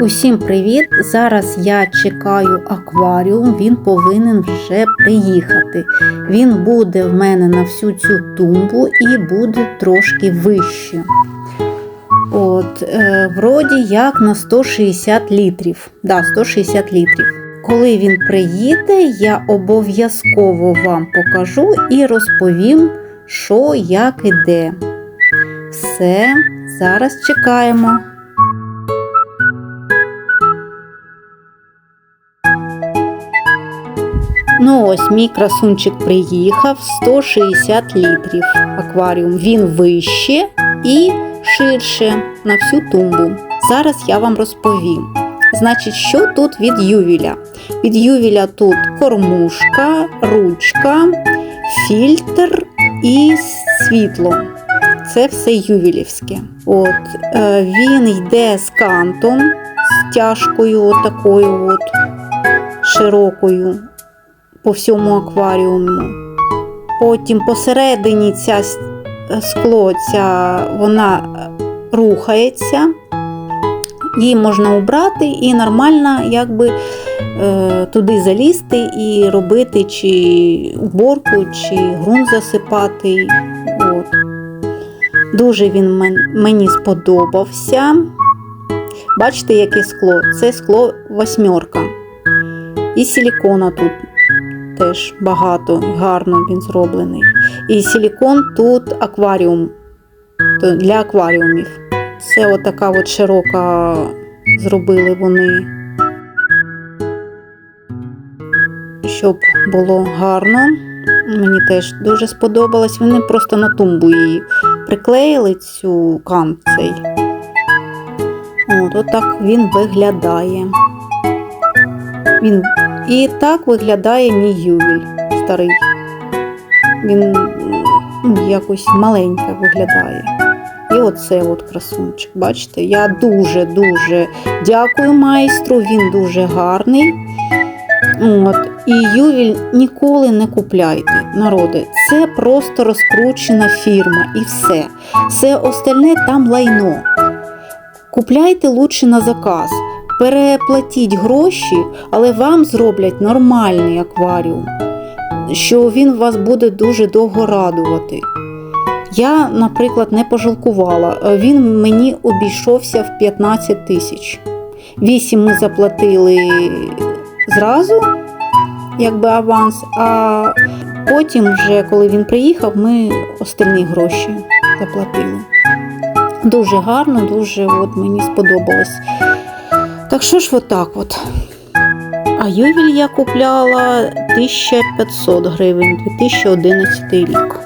Усім привіт! Зараз я чекаю акваріум, він повинен вже приїхати. Він буде в мене на всю цю тумбу і буде трошки вище. От, е, вроді як на 160 літрів. Да, 160 літрів. Коли він приїде, я обов'язково вам покажу і розповім, що, як і де. Все, зараз чекаємо. Ну ось мій красунчик приїхав 160 літрів акваріум. Він вище і ширше на всю тумбу. Зараз я вам розповім. Значить, що тут від ювіля? Від ювіля тут кормушка, ручка, фільтр і світло. Це все ювілівське. От, е, він йде з кантом, з тяжкою, отакою от, широкою по всьому акваріуму. Потім посередині ця скло, ця, вона е, рухається, її можна убрати і нормально якби, е, туди залізти і робити чи уборку, чи ґрунт засипати. От. Дуже він мені сподобався. Бачите, яке скло? Це скло восьмерка. І силікона тут теж багато, гарно він зроблений. І силікон тут акваріум для акваріумів. Це отака от широка зробили вони, щоб було гарно. Мені теж дуже сподобалось. Вони просто на тумбу її приклеїли цю кант цей. От, отак він виглядає. Він і так виглядає мій ювіль старий. Він якось маленько виглядає. І оце от красунчик. Бачите, я дуже-дуже дякую майстру, він дуже гарний. От. І ювіль ніколи не купляйте, народи. Це просто розкручена фірма і все. Все остальне там лайно. Купляйте лучше на заказ. Переплатіть гроші, але вам зроблять нормальний акваріум, що він вас буде дуже довго радувати. Я, наприклад, не пожалкувала. Він мені обійшовся в 15 тисяч. 8 ми заплатили зразу, якби аванс, а потім, вже, коли він приїхав, ми остальні гроші заплатили. Дуже гарно, дуже от, мені сподобалось. Так що ж отак от. А ювіль я купляла 1500 гривень 2011 рік.